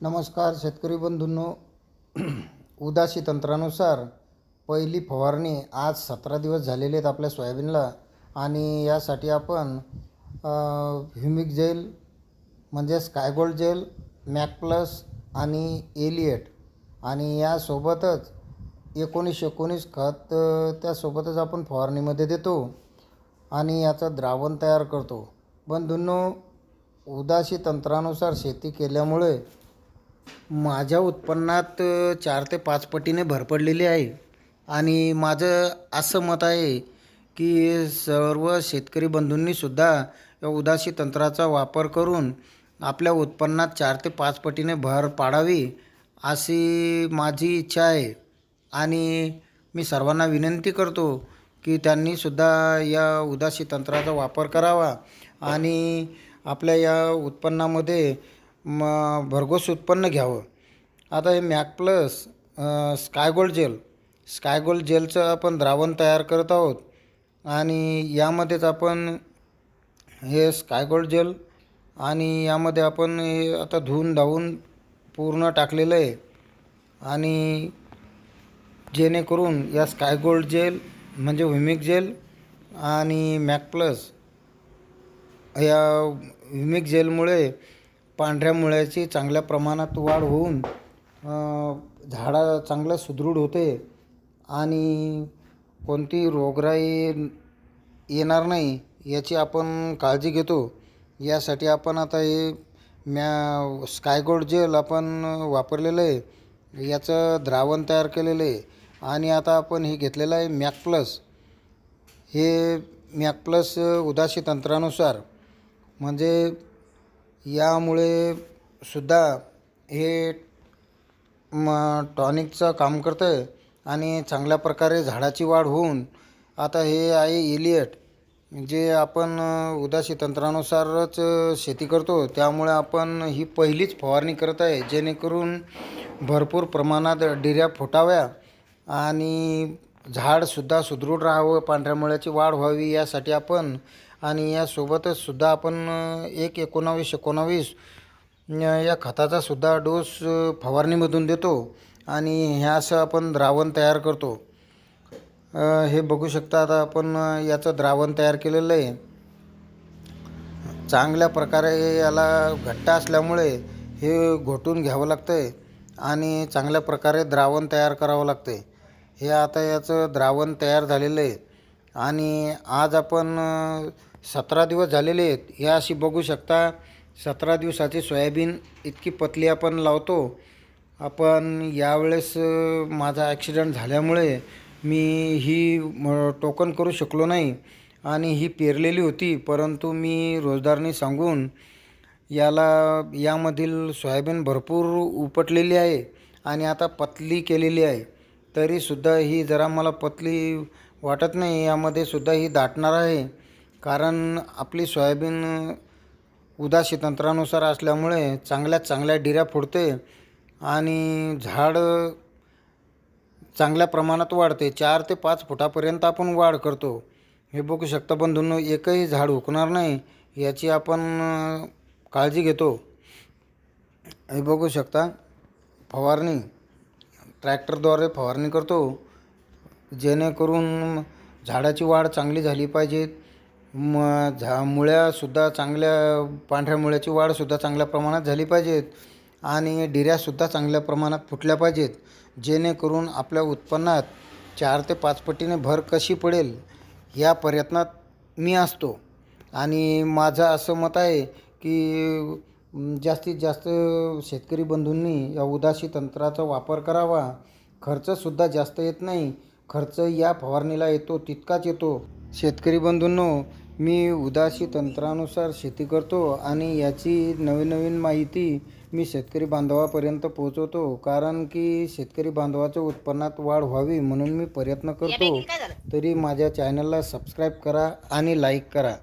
नमस्कार शेतकरी बंधूंनो. उदासी तंत्रानुसार पहिली फवारणी आज सतरा दिवस झालेले आहेत आपल्या सोयाबीनला आणि यासाठी आपण ह्युमिक जेल म्हणजे sky gold gel mac plus आणि एलिएट आणि यासोबतच एकोणीस एकोणीस खत त्यासोबतच आपण फवारणीमध्ये देतो आणि याचं द्रावण तयार करतो. बंधूंनो उदासी तंत्रानुसार शेती केल्यामुळे माझ्या उत्पन्नात चार ते पाच पटीने भर पडलेली आहे. आणि माझं असं मत आहे की सर्व शेतकरी बंधूंनीसुद्धा या उदासी तंत्राचा वापर करून आपल्या उत्पन्नात चार ते पाच पटीने भर पाडावी अशी माझी इच्छा आहे. आणि मी सर्वांना विनंती करतो की त्यांनीसुद्धा या उदासी तंत्राचा वापर करावा आणि आपल्या या उत्पन्नामध्ये म भरघोस उत्पन्न घ्यावं. आता हे Mac plus gel. Sky gold जेलचं आपण द्रावण तयार करत आहोत. आणि यामध्येच आपण हे स्कायगोल्ड जेल आणि यामध्ये आपण हे आता धुवून धावून पूर्ण टाकलेलं आहे. आणि जेणेकरून या स्कायगोल्ड जेल म्हणजे व्हिमिक जेल आणि मॅक प्लस या व्हिमिक जेलमुळे पांढऱ्या मुळ्याची चांगल्या प्रमाणात वाढ होऊन झाडं चांगलं सुदृढ होते आणि कोणती रोगराई येणार नाही याची आपण काळजी घेतो. यासाठी आपण आता हे म्या स्कायगोल्ड जेल आपण वापरलेलं आहे. याचं द्रावण तयार केलेलं आहे. आणि आता आपण हे घेतलेलं आहे मॅक प्लस. हे मॅक प्लस उदासी तंत्रानुसार. म्हणजे यामुळे सुद्धा हे म टॉनिकचं काम करतं आहे आणि चांगल्या प्रकारे झाडाची वाढ होऊन आता हे आहे एलियट जे आपण उदासी तंत्रानुसारच शेती करतो त्यामुळे आपण ही पहिलीच फवारणी करत आहे जेणेकरून भरपूर प्रमाणात डिऱ्या फुटाव्या आणि झाडसुद्धा सुदृढ राहावं पांढऱ्या मुळ्याची वाढ व्हावी यासाठी आपण आणि यासोबतच सुद्धा आपण एक एकोणावीस एकोणावीस या खताचा सुद्धा डोस फवारणीमधून देतो आणि ह्या असं आपण द्रावण तयार करतो. हे बघू शकता आता आपण याचं द्रावण तयार केलेलं आहे. चांगल्या प्रकारे याला घट्ट असल्यामुळे हे घोटून घ्यावं लागतं आहे आणि चांगल्या प्रकारे द्रावण तयार करावं लागतं आहे हे आता याचं द्रावण तयार झालेलं आहे आणि आज आपण सतरा दिवस झालेले आहेत. हे अशी बघू शकता सतरा दिवसाची सोयाबीन इतकी पतली आपण लावतो. आपण यावेळेस माझा ॲक्सिडेंट झाल्यामुळे मी ही टोकन करू शकलो नाही आणि ही पेरलेली होती. परंतु मी रोजदारनी सांगून याला यामधील सोयाबीन भरपूर उपटलेली आहे आणि आता पतली केलेली आहे. तरीसुद्धा ही जरा मला पतली वाटत नाही. यामध्ये सुद्धा ही दाटणार आहे. कारण आपली सोयाबीन उदासी तंत्रानुसार असल्यामुळे चांगल्यात चांगल्या डिऱ्या फोडते आणि झाड चांगल्या प्रमाणात वाढते. चार ते पाच फुटापर्यंत आपण वाढ करतो. हे बघू शकता बंधूंनो एकही झाड उकणार नाही याची आपण काळजी घेतो. हे बघू शकता फवारणी ट्रॅक्टरद्वारे फवारणी करतो. जेणेकरून झाडाची वाढ चांगली झाली पाहिजे. म झा मुळ्यासुद्धा चांगल्या पांढऱ्या मुळ्याची वाढसुद्धा चांगल्या प्रमाणात झाली पाहिजेत आणि डिऱ्यासुद्धा चांगल्या प्रमाणात फुटल्या पाहिजेत जेणेकरून आपल्या उत्पन्नात चार ते पाच पटीने भर कशी पडेल या प्रयत्नात मी असतो. आणि माझं असं मत आहे की जास्तीत जास्त शेतकरी बंधूंनी या उदासी तंत्राचा वापर करावा. खर्चसुद्धा जास्त येत नाही. खर्च या फवारणीला येतो तितकाच येतो. शेतकरी बंधूंनो मी उदासी तंत्रानुसार शेती करतो आणि याची नवीन नवीन माहिती मी शेतकरी बांधवापर्यंत पोहोचवतो कारण की शेतकरी बांधवाच्या उत्पन्नात वाढ व्हावी म्हणून मी प्रयत्न करतो. तरी माझ्या चॅनलला सबस्क्राईब करा आणि लाईक करा.